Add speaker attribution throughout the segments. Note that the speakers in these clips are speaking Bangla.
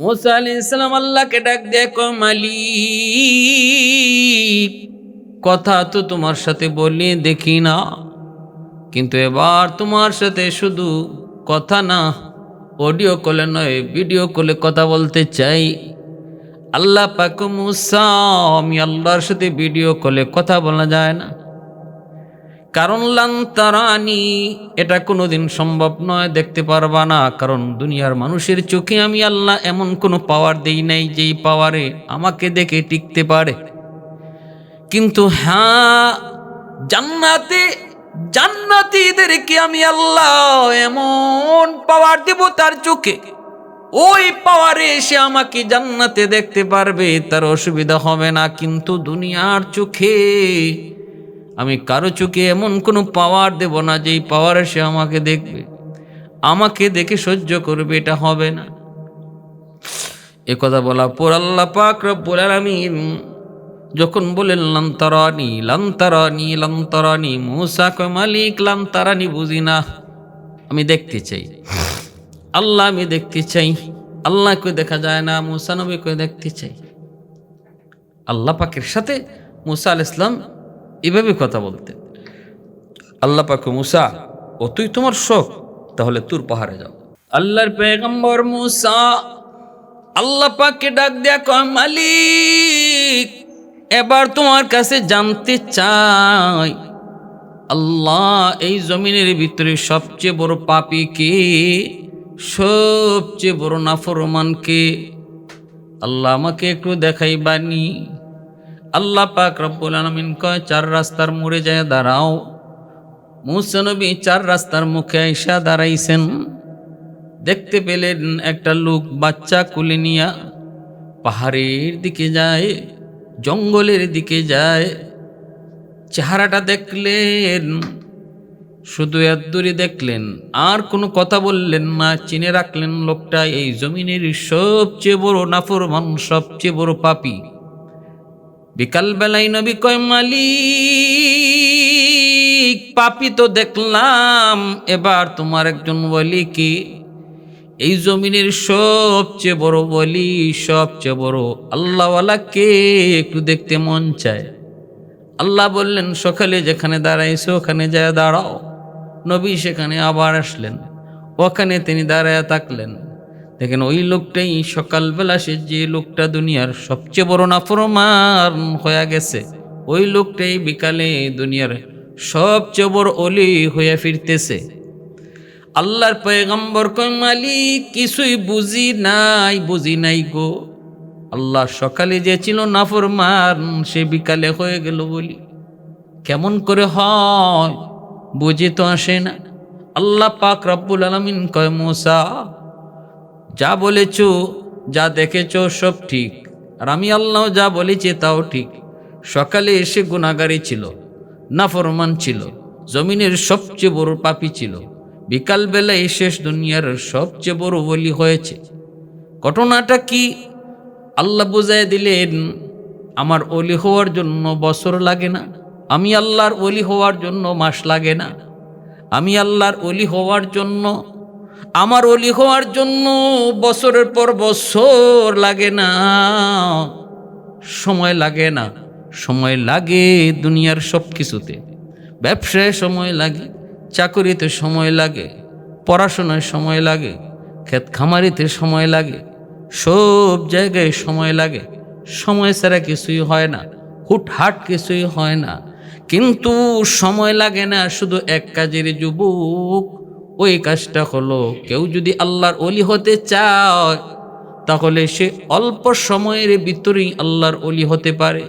Speaker 1: মোসা আলি ইসলাম আল্লাহকে ডাক দেখো মালিক, কথা তো তোমার সাথে বলি দেখি না। কিন্তু এবার তোমার সাথে শুধু কথা না অডিও কলে নয় ভিডিও কলে কথা বলতে চাই। আল্লাহ পাক মুসা, আমি আল্লাহর সাথে ভিডিও কলে কথা বলা যায় না। কারণ লান্তারানি এটা কোনোদিন সম্ভব নয়, দেখতে পারবা না। কারণ দুনিয়ার মানুষের চোখে আমি আল্লাহ এমন কোনো পাওয়ার দেই নাই যেই পাওয়ারে আমাকে দেখে টিকতে পারে। কিন্তু হ্যাঁ জান্নাতে, জান্নাতীদেরকে আমি আল্লাহ এমন পাওয়ার দেব তার চোখে। ওই পাওয়ারে এসে আমাকে জান্নাতে দেখতে পারবে, তার অসুবিধা হবে না। কিন্তু দুনিয়ার চোখে আমি কারও চোখে এমন কোনো পাওয়ার দেব না যেই পাওয়ার এসে আমাকে দেখবে। আমাকে দেখে সহ্য করবে, এটা হবে না। এ কথা বলা পর আল্লাহ পাক রব্বুল আলামিন যখন বলেন লান্তারানি লান্তারানি লান্তারানি মুসা মালিক লান্তারানি বুঝি না। আমি দেখতে চাই। আল্লাহ আমি দেখতে চাই। আল্লাহ কই দেখা যায় না, মুসা নবী কই দেখতে চাই। আল্লাহ পাকের সাথে মুসা আল ইসলাম এভাবে কথা বলতেন। আল্লাহ পাক মুসা, ও, তুই তোমার শখ, তাহলে তুর পাহাড়ে যাও। আল্লাহর পেগম্বর মুসা, আল্লাহ পাককে ডাক দেয়া কয়, মালিক, এবার তোমার কাছে জানতে চাই, আল্লাহ এই জমিনের ভিতরে সবচেয়ে বড় পাপি কে? সবচেয়ে বড় নাফরমান কে? আল্লাহ আমাকে একটু দেখাই বানি আল্লাহ পাক রব্বুল আলমিন কয়, চার রাস্তার মোড়ে যায় দাঁড়াও। মুসনবী চার রাস্তার মুখে আইসা দাঁড়াইছেন। দেখতে পেলেন একটা লোক বাচ্চা কুলে নিয়া পাহাড়ের দিকে যায়, জঙ্গলের দিকে যায়। চেহারাটা দেখলেন, শুধু এত দূরে দেখলেন, আর কোনো কথা বললেন না, চিনে রাখলেন লোকটা, এই জমিনের সবচেয়ে বড় নাফরমান, সবচেয়ে বড় পাপি। বিকালবেলায় নবী কয়, মালিক, পাপি তো দেখলাম, এবার তোমার একজন বলি কি? এই জমিনের সবচেয়ে বড় বলি সবচেয়ে বড় আল্লাহওয়ালা কে? একটু দেখতে মন চায়। আল্লাহ বললেন, সকালে যেখানে দাঁড়াইছে, ওখানে যায় দাঁড়াও। নবী সেখানে আবার আসলেন। ওখানে তিনি দাঁড়ায় থাকলেন। দেখেন ওই লোকটাই সকালবেলা সে যে লোকটা দুনিয়ার সবচেয়ে বড় নাফরমান হয়ে গেছে, ওই লোকটাই বিকালে দুনিয়ার সবচেয়ে বড় অলি হয়ে ফিরতেছে। আল্লাহর পয়গম্বর কয়, মালিক, কিছুই বুঝি নাই বুঝি নাই গো। আল্লাহ সকালে যে ছিল নাফরমান, সে বিকালে হয়ে গেল বলি। কেমন করে হয়, বুঝে তো আসে না। আল্লাহ পাক রব্বুল আলমিন কয়, মোসা যা বলেছ, যা দেখেছ সব ঠিক। আর আমি আল্লাহ যা বলেছি তাও ঠিক। সকালে এসে গুণাগারি ছিল, নাফরমান ছিল, জমিনের সবচেয়ে বড় পাপি ছিল। বিকালবেলায় শেষ দুনিয়ার সবচেয়ে বড় বলি হয়েছে। ঘটনাটা কি? আল্লাহ বুঝাই দিলেন, আমার অলি হওয়ার জন্য বছর লাগে না। আমি আল্লাহর অলি হওয়ার জন্য মাস লাগে না। আমি আল্লাহর অলি হওয়ার জন্য আমার অলি হওয়ার জন্য বছরের পর বছর লাগে না। সময় লাগে না। সময় লাগে দুনিয়ার সব কিছুতে ব্যবসায় সময় লাগে, চাকরিতে সময় লাগে, পড়াশোনায় সময় লাগে ক্ষেত খামারিতে সময় লাগে, সব জায়গায় সময় লাগে। সময় ছাড়া কিছুই হয় না, হুটহাট কিছুই হয় না। কিন্তু সময় লাগে না শুধু এক কাজের যুবক। ওই কাজটা হলো, কেউ যদি আল্লাহর অলি হতে চায়, তাহলে সে অল্প সময়ের ভিতরেই আল্লাহর অলি হতে পারে।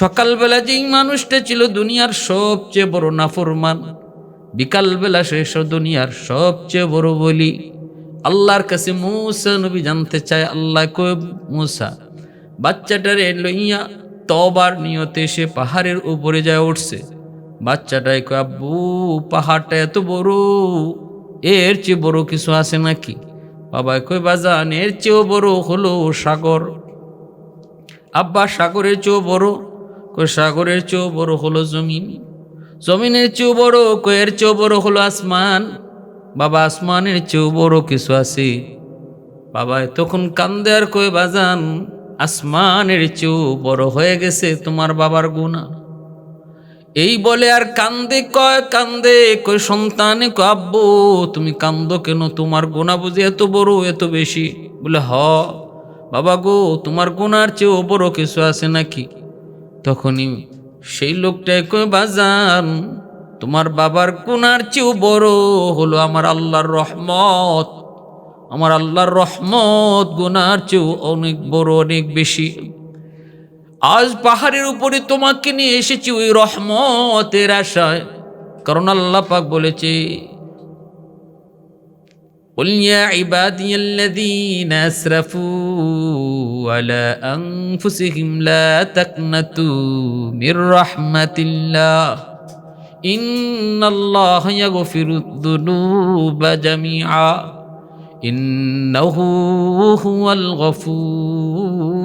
Speaker 1: সকালবেলা যেই মানুষটা ছিল দুনিয়ার সবচেয়ে বড় নাফরমান, বিকালবেলা শেষ দুনিয়ার সবচেয়ে বড় বলি আল্লাহর কাছে মুসা নবী জানতে চায়, আল্লাহ কই মুসা, বাচ্চাটারে লইয়া তবার নিয়তে সে পাহাড়ের উপরে যায় উঠছে। বাচ্চাটাই কয়, আব্বু, পাহাড়টা এত বড়। এর চেয়ে বড় কিছু আছে নাকি? বাবা কই বাজান, এর চেয়েও বড় হলো সাগর। আব্বা, সাগরের চেয়েও বড়? কই সাগরের চেয়েও বড় হলো জমিন। জমিনের চেয়েও বড়? কয়ের চেয়েও বড় হলো আসমান। বাবা, আসমানের চেয়েও বড় কিছু আছে। বাবা তখন কান্দে আর কয়ে, বাজান, আসমানের চেয়েও বড় হয়ে গেছে তোমার বাবার গুণা এই বলে আর কান্দে কয় কান্দে কয়, সন্তানে আব্বু, তুমি কান্দো কেন? তোমার গোনা বুঝি এত বড়, এত বেশি। বলে, হ। বাবা গো, তোমার গোনার চেয়েও বড় কিছু আছে নাকি? তখনই সেই লোকটাই কয়, বাজান, তোমার বাবার গুনার চেয়েও বড় হলো আমার আল্লাহর রহমত। আমার আল্লাহর রহমত গুনার চেয়েও অনেক বড়, অনেক বেশি। আজ পাহাড়ের উপরে তোমাকে নিয়ে এসেছি ওই রহমতের আশায় কারণ আল্লাহ পাক বলেছে قل يا عبادي الذين اسرفوا على انفسهم لا تقنطوا من رحمه الله ان الله يغفر الذنوب جميعا انه هو الغفور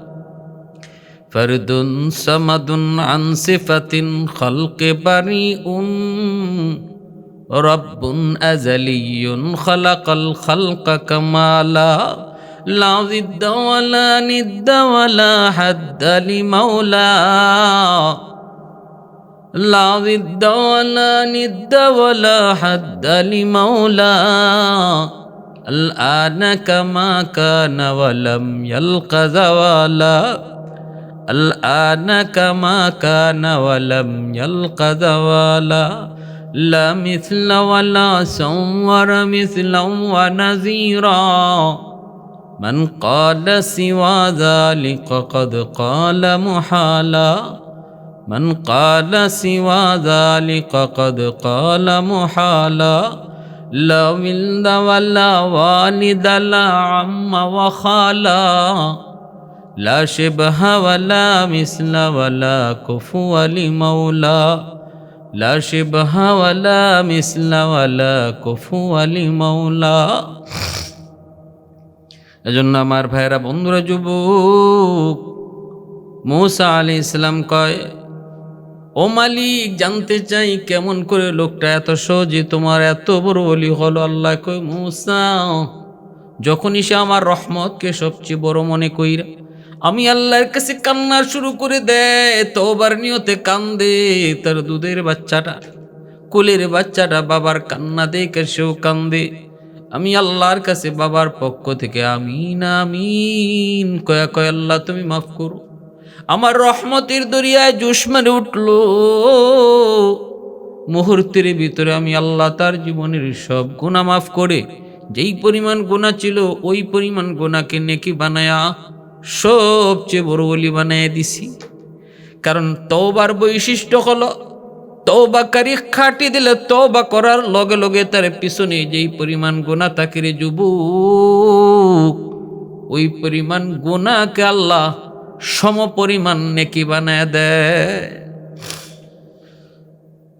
Speaker 1: فرد صمد عن صفة خلق بريء. رب أزلي خلق الخلق كمالا لا ضد ولا ند ولا حد لمولا. لا ضد ولا ند ولا حد لمولا. الآن كما كان ولم يلق زوالا. الآن كما كان ولم يلق زوالا لا مثل ولا صور مثلا ونذيرا من قال سوى ذلك قد قال محالا من قال سوى ذلك قد قال محالا لا ولد ولا والد لا عم وخالا লা শিবহা ওয়ালা মিসলা ওয়ালা কুফু আলি মাওলা লা শিবহা ওয়ালা মিসলা ওয়ালা কুফু আলি মাওলা এজন্য আমার ভাইরা বন্ধুরা, যুবক, মৌসা আলি ইসলাম কয়, ও মালিক, জানতে চাই কেমন করে লোকটা এত সহজে তোমার এত বড় অলি হলো? আল্লাহ কয়, মৌসা, যখনই সে আমার রহমতকে সবচেয়ে বড় মনে কইরা আমি আল্লাহর কাছে কান্না শুরু করে দেয় তোবার নিয়তে কান্দে। তার দুধের বাচ্চাটা, কোলের বাচ্চাটা বাবার কান্না দেখে সেও কান্দে। আমি আল্লাহর কাছে বাবার পক্ষ থেকে আমিন আমিন, কয়া কয়, আল্লাহ তুমি মাফ করো। আমার রহমতের দরিয়ায় জুস মারে উঠল। মুহূর্তের ভিতরে আমি আল্লাহ তার জীবনের সব গুণা মাফ করে, যেই পরিমাণ গুণা ছিল, ওই পরিমাণ গুণাকে নেকি বানায়া সবচেয়ে বড় বলি বানাই দিছি। কারণ তওবার বৈশিষ্ট্য হলো তওবাকারী খাটি দিলে তওবা করার লগে লগে তার পিছনে যেই পরিমাণ গোনা তাকে রে যুবক, ওই পরিমাণ গোনাকে আল্লাহ সম পরিমাণ নেকি বানায় দেয়।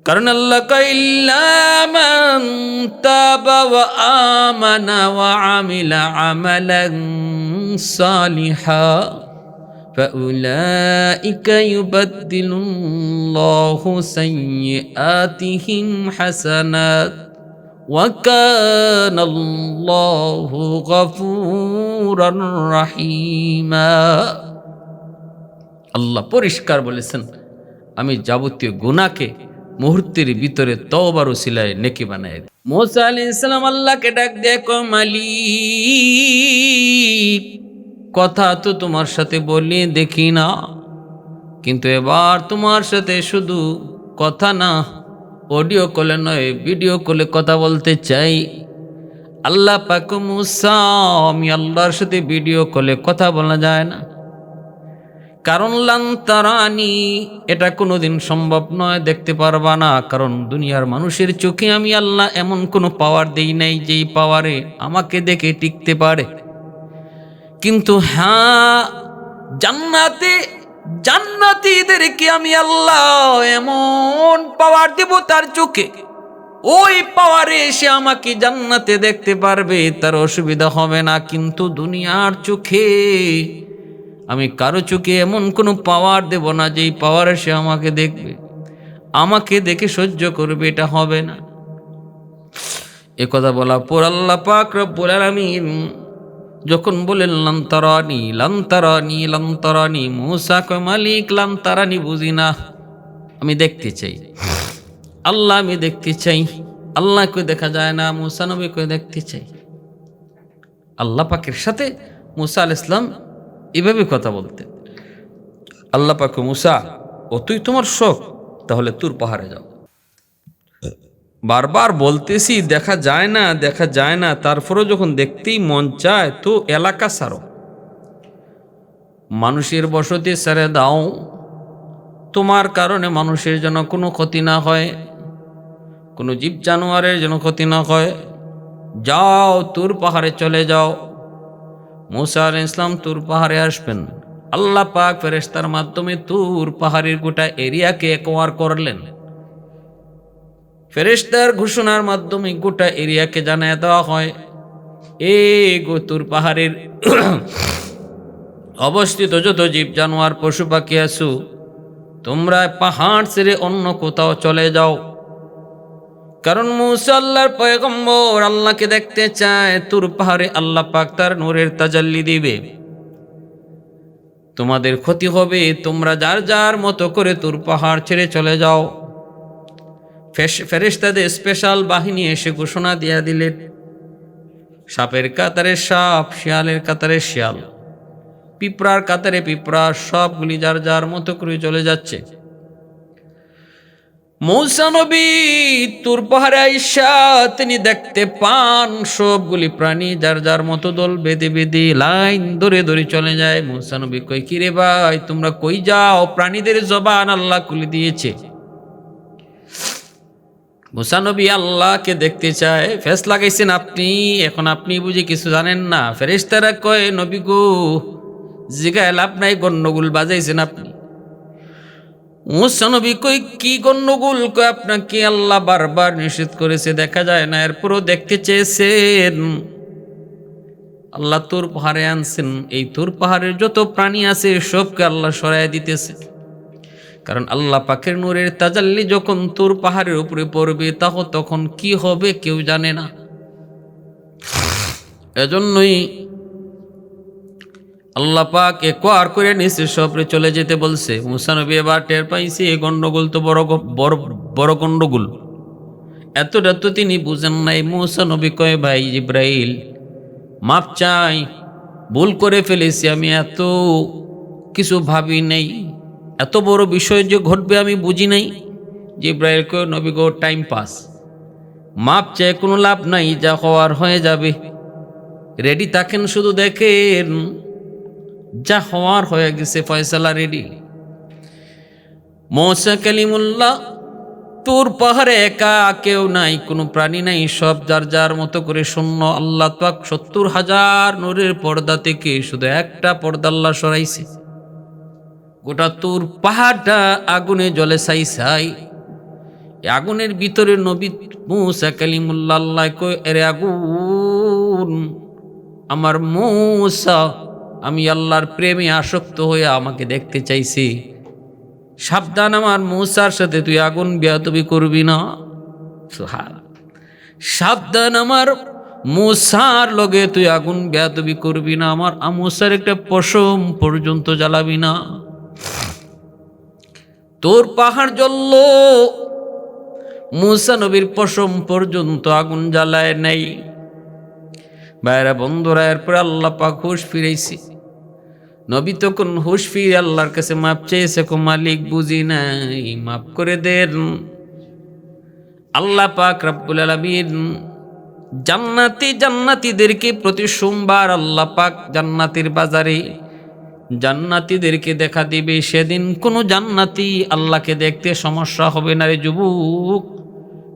Speaker 1: কারণ আল্লাহ কাইল্লামান তাবা ওয়া আমানা ওয়া আমিলা আমালান সালিহা فأولئك يبدل الله سيئاتهم حسنات وكان الله غفورا رحيما আল্লাহ পরিষ্কার বলেছেন আমি যাবতীয় গুনাহকে মুহূর্তের ভিতরে তওবার উসিলায় নেকি বানায়। মুসা আলাইহিস সালাম আল্লাহকে ডাক কয় মালিক, কথা তো তোমার সাথে বলি দেখি না, কিন্তু এবার তোমার সাথে শুধু কথা না অডিও কলে নয় ভিডিও কলে কথা বলতে চাই আল্লাহ পাক মুসা, আমি আল্লাহর সাথে ভিডিও কলে কথা বলা যায় না কারণ লান্তারানি এটা কোনোদিন সম্ভব নয়, দেখতে পারবা না। কারণ দুনিয়ার মানুষের চোখে আমি আল্লাহ এমন কোনো পাওয়ার দেই নাই যেই পাওয়ারে আমাকে দেখে টিকতে পারে। কিন্তু হ্যাঁ জান্নাতে, জান্নাতীদেরকে আমি আল্লাহ এমন পাওয়ার দেব তার চোখে। ওই পাওয়ারে এসে আমাকে জান্নাতে দেখতে পারবে, তার অসুবিধা হবে না। কিন্তু দুনিয়ার চোখে আমি কারও চোখে এমন কোনো পাওয়ার দেব না যেই পাওয়ার এসে আমাকে দেখবে। আমাকে দেখে সহ্য করবে, এটা হবে না। এ কথা বলা পর আল্লাহ পাক রব্বুল আলামিন যখন বলেন লান্তারানি লান্তারানি লান্তারানি মূসা মালিক লান্তারানি বুঝি না। আমি দেখতে চাই। আল্লাহ আমি দেখতে চাই। আল্লাহ আল্লাহকে দেখা যায় না, মুসা নবীকে দেখতে চাই। আল্লাহ পাকের সাথে মুসা আল ইসলাম এভাবে কথা বলতেন। আল্লাহ পাক মুসা, ও, তুই তোমার শোক, তাহলে তুর পাহাড়ে যাও। বারবার বলতেছি, দেখা যায় না, দেখা যায় না। তারপরেও যখন দেখতেই মন চায়, তো এলাকা সারো মানুষের বসতি সারে দাও। তোমার কারণে মানুষের যেন কোনো ক্ষতি না হয়, কোনো জীব জানোয়ারের যেন ক্ষতি না হয়। যাও, তুর পাহাড়ে চলে যাও। মুসা আল ইসলাম তুর পাহাড়ে আসবেন। আল্লাহ পাক ফেরেস্তার মাধ্যমে তুর পাহাড়ের গোটা এরিয়াকে একোয়ার করলেন। ফেরেস্তার ঘোষণার মাধ্যমে গোটা এরিয়াকে জানায় দেওয়া হয়, এ গোতুর পাহাড়ের অবস্থিত যত জীব, জানোয়ার, পশু, পাখি আসু তোমরা পাহাড় ছেড়ে অন্য কোথাও চলে যাও। কারণ মুসা আল্লাহর পয়গম্বর আল্লাহকে দেখতে চায়, তুর পাহাড়ে আল্লাহ পাক তার নূরের তাজাল্লি দিবে। তোমাদের ক্ষতি হবে, তোমরা যার যার মতো করে তুর পাহাড় ছেড়ে চলে যাও। ফেরেশতাদের স্পেশাল বাহিনী এসে ঘোষণা দিয়া দিলেন, সাপের কাতারে সাপ, শিয়ালের কাতারে শিয়াল। পিঁপড়ার কাতারে পিঁপড়া, সবগুলি যার যার মতো করে চলে যাচ্ছে। মৌসা নবী তুর পাহাড়ে তিনি দেখতে পান সবগুলি প্রাণী, যার যার মতো দল বেঁধে বেঁধে লাইন ধরে ধরে চলে যায়। মৌসা নবী কই কিরে ভাই, তোমরা কই যাও? প্রাণীদের জবান আল্লাহ খুলে দিয়েছে। মুসানবী আল্লাহকে দেখতে চায়, ফেস লাগাইছেন, আপনি, এখন আপনি বুঝি কিছু জানেন না? ফেরেশতারা কয়, নবী গো, জিগায় লাভ নাই, গন্ডগোল বাজাইছেন আপনি। মুসানবী কই, কি গন্ডগোল কয় আপনাকে? আল্লাহ বারবার নিষেধ করেছে, দেখা যায় না, এরপরও দেখতে চেয়েছেন। আল্লাহ তোর পাহাড়ে আনছেন, এই তোর পাহাড়ের যত প্রাণী আছে, সবকে আল্লাহ সরাই দিতেছে। কারণ আল্লাহ পাকের নূরের তাজাল্লি যখন তোর পাহাড়ের উপরে পড়বে, তাহ তখন কি হবে কেউ জানে না। এজন্যই আল্লাহ পাক একোয়ার করে নিচে সবরে চলে যেতে বলছে। মুসানবী এবার টের পাইছে এ গন্ডগোল তো বড় বড় বড় গন্ডগোল এতটা তো তিনি বুঝেন নাই। মুসানবী কয়, ভাই ইব্রাহিল মাপ চাই, ভুল করে ফেলেছি আমি, এত কিছু ভাবি নাই। এত বড় বিষয় যে ঘটবে আমি বুঝি নাই। যে ইব্রাহিল কয়, নবী গো টাইম পাস মাপ চাই, কোনো লাভ নাই, যা হওয়ার হয়ে যাবে। রেডি থাকেন শুধু দেখেন যা হওয়ার হয়ে গেছে, ফয়সালা রেডি মৌসা কালিমুল্লাহ, তোর পাহাড়ে একা কেউ নাই, কোনো প্রাণী নাই, সব যার যার মতো করে শূন্য। আল্লাহ পাক সত্তর হাজার নূরের পর্দা থেকে শুধু একটা পর্দা আল্লাহ সরাইছে। গোটা তোর পাহাড়টা আগুনে জলে সাই সাই আগুনের ভিতরে নবী মুসা কালিমুল্লাহ আল্লাহ কয় আগুন, আমার মূসা আমি আল্লাহর প্রেমে আসক্ত হয়ে আমাকে দেখতে চাইছি। সাবধান আমার মূসার সাথে তুই আগুন বিয়াতবি করবি না। সাবধান আমার মূসার লগে তুই আগুন বিয়াতবি করবি না। আমার আমূসার একটা পশম পর্যন্ত জ্বালাবি না। তোর পাহাড় জ্বলল, মুসা নবীর পশম পর্যন্ত আগুন জ্বালায় নেই। বাইরা বন্ধুরা, এরপরে আল্লাহ পাক হুশ ফিরেছি নবী তখন হুশ ফিরে আল্লাহর কাছে মাপ চেয়েছে, কো মালিক, বুঝি নাই, মাপ করে দেন। আল্লাহ পাক রব্বুল আলামিন জান্নাতি জান্নাতীদেরকে প্রতি সোমবার আল্লাহ পাক জান্নাতের বাজারে জান্নাতীদেরকে দেখা দিবে। সেদিন কোনো জান্নাতি আল্লাহকে দেখতে সমস্যা হবে না রে যুবক।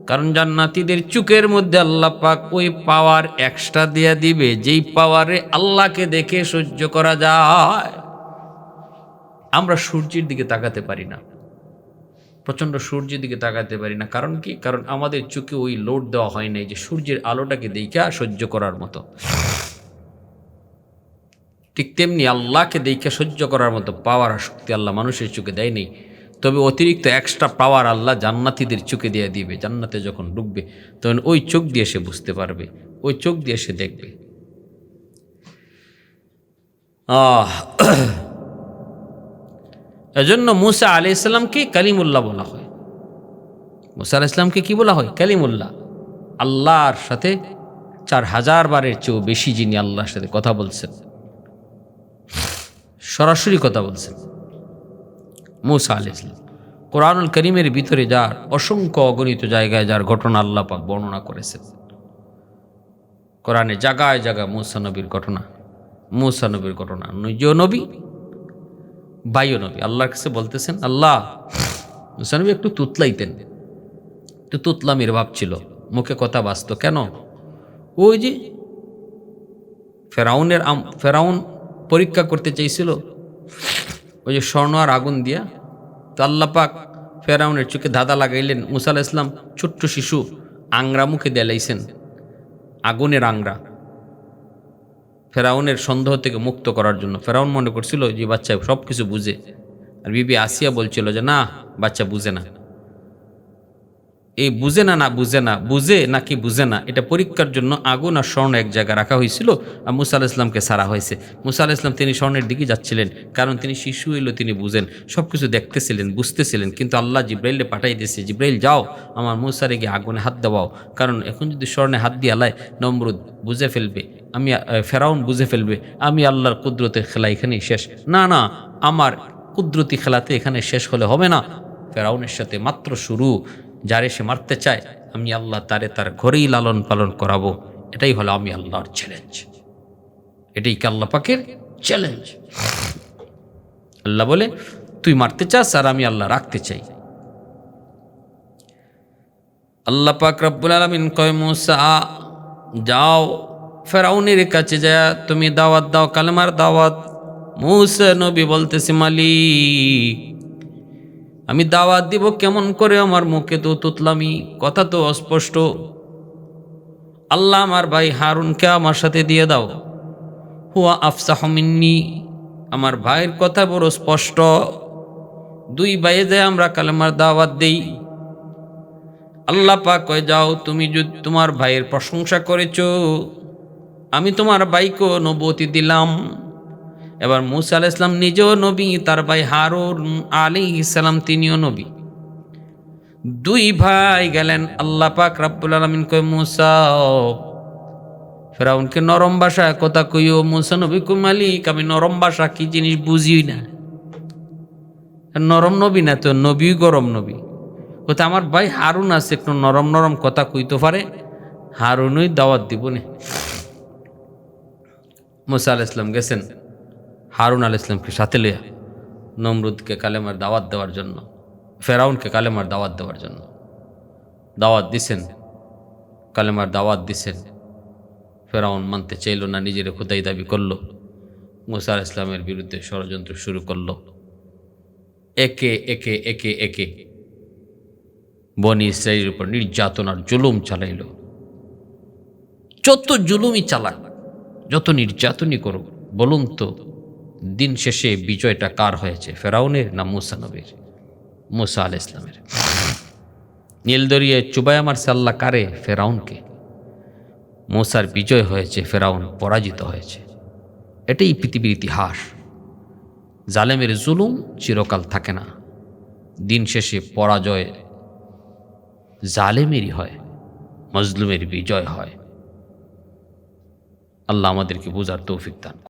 Speaker 1: কারণ জান্নাতীদের চুকের মধ্যে আল্লাহ পাক ওই পাওয়ার এক্সট্রা দিয়ে দিবে, যেই পাওয়ারে আল্লাহকে দেখে সহ্য করা যায়। আমরা সূর্যের দিকে তাকাতে পারি না। প্রচণ্ড সূর্যের দিকে তাকাতে পারি না। কারণ কি? কারণ আমাদের চোখে ওই লোড দেওয়া হয় নাই যে সূর্যের আলোটাকে দেখা সহ্য করার মতো। ঠিক তেমনি আল্লাহকে দেখে সহ্য করার মতো পাওয়ার শক্তি আল্লাহ মানুষের চোখে দেয়নি তবে অতিরিক্ত এক্সট্রা পাওয়ার আল্লাহ জান্নাতিদের চোখে দিয়ে দিবে, জান্নাতে যখন ডুববে তখন ওই চোখ দিয়ে সে বুঝতে পারবে, ওই চোখ দিয়ে সে দেখবে। এজন্য মুসা আলি ইসলামকে কালিমুল্লাহ বলা হয়। মুসা আলি ইসলামকে কি বলা হয়? কালিমুল্লাহ। আল্লাহর সাথে চার হাজার বারের চেয়েও বেশি যিনি আল্লাহর সাথে কথা বলছেন, সরাসরি কথা বলছেন। মুসা আলি ইসলাম কোরআনুল করিমের ভিতরে যার অসংখ্য অগণিত জায়গায় যার ঘটনা আল্লাহ পাক বর্ণনা করেছেন। কোরআনে জাগায় জায়গায় মুসা নবীর ঘটনা, মুসা নবীর ঘটনা নিজ নবী বাইও নবী। আল্লাহর কাছে বলতেছেন, আল্লাহ, মুসা নবী একটু তুতলাইতেন। একটু তুতলামির ভাব ছিল। মুখে কথা বাঁচত কেন? ওই যে ফেরাউনের ফেরাউন পরীক্ষা করতে চাইছিল। ওই যে স্বর্ণ আর আগুন দিয়া তো আল্লাহ পাক ফেরাউনের চোখে ধাঁধা লাগাইলেন মুসাল ইসলাম ছোট্ট শিশু আংরা মুখে দেলাইছেন আগুনের আংরা। ফেরাউনের সন্দেহ থেকে মুক্ত করার জন্য। ফেরাউন মনে করছিল যে বাচ্চা সব কিছু বুঝে। আর বিবি আসিয়া বলছিল যে, না, বাচ্চা বুঝে না। এই বুঝে না না বুঝে না, বুঝে নাকি বুঝে না, এটা পরীক্ষার জন্য আগুন আর স্বর্ণ এক জায়গায় রাখা হয়েছিল আর মুসা ইসলামকে সারা হয়েছে। মুসা ইসলাম তিনি স্বর্ণের দিকে যাচ্ছিলেন, কারণ তিনি শিশু এলো তিনি বুঝেন সব কিছু দেখতেছিলেন, বুঝতেছিলেন, কিন্তু আল্লাহ জিব্রাইলে পাঠাই দিয়েছে, জিব্রাইল, যাও, আমার মুসারে গিয়ে আগুনে হাত দেওয়াও, কারণ এখন যদি স্বর্ণে হাত দিয়ে আলায়, নমরুদ বুঝে ফেলবে, আমি, ফেরাউন বুঝে ফেলবে, আমি আল্লাহর কুদরতের খেলা এখানেই শেষ। না না, আমার কুদরতি খেলাতে এখানে শেষ হলে হবে না। ফেরাউনের সাথে মাত্র শুরু। যারে সে মারতে চায়, আমি আল্লাহ তারে তার ঘরেই লালন পালন করাবো। এটাই হলো আমি আল্লাহর চ্যালেঞ্জ এটাই কি আল্লাহ পাকের চ্যালেঞ্জ আল্লাহ বলে, তুই মারতে চাস আর আমি আল্লাহ রাখতে চাই। আল্লাহ পাক রব্বুল আলমিন কয়, মুসা, যাও, ফেরাউনের কাছে যা তুমি দাওয়াত দাও, কালেমার দাওয়াত। মুসা নবী বলতেছে, মালিক আমি দাওয়াত দিব কেমন করে আমার মুখে তো তুতলামি, কথা তো অস্পষ্ট। আল্লাহ আমার ভাই হারুনকে আমার সাথে দিয়ে দাও। হুয়া আফসাহ মিন্নি, আমার ভাইয়ের কথা বড় স্পষ্ট। দুই ভাইয়ে যায় আমরা কালেমার দাওয়াত দেই। আল্লাহ পাক কয়, যাও, তুমি যদি তোমার ভাইয়ের প্রশংসা করেছ। আমি তোমার ভাইকেও নবতি দিলাম। এবার মুসা আলাহ ইসলাম নিজেও নবী, তার ভাই হারুন আলী ইসলাম তিনিও নবী। দুই ভাই গেলেন, আল্লাহ পাক রাব্বুল আলমিন কয়, মুসা, ফেরাউনকে নরম ভাষায় কথা কইও, মুসা, নবী কই মালিক, আমি নরম ভাষা কি জিনিস বুঝিই না। নরম নবী না তো নবী গরম নবী। কোথা আমার ভাই হারুন আছে, একটু নরম নরম কথা কইতে পারে, হারুনই দাওয়াত দিব নে মুসা আল ইসলাম গেছেন। হারুন আল ইসলামকে সাথে লইয়া নমরুদকে কালেমার দাওয়াত দেওয়ার জন্য, ফেরাউনকে কালেমার দাওয়াত দেওয়ার জন্য দাওয়াত দিছেন। কালেমার দাওয়াত দিছেন। ফেরাউন মানতে চাইল না, নিজের খোদাই দাবি করল। মুসা আল ইসলামের বিরুদ্ধে ষড়যন্ত্র শুরু করল। একে একে একে একে বনি ইসরায়েলের উপর নির্যাতন আর জুলুম চালাইল। যত জুলুমই চালাক, যত নির্যাতনই করুক, বলুন তো দিন শেষে বিজয়টা কার হয়েছে? ফেরাউনের না মুসা নবীর? মুসা আল ইসলামের নীলদরিয়ে চুবাই মারছে আল্লাহ কারে? ফেরাউনকে। মুসার বিজয় হয়েছে, ফেরাউন পরাজিত হয়েছে। এটাই পৃথিবীর ইতিহাস। জালেমের জুলুম চিরকাল থাকে না। দিন শেষে পরাজয় জালেমেরই হয়, মজলুমের বিজয় হয়। আল্লাহ আমাদেরকে বোঝার তৌফিক দান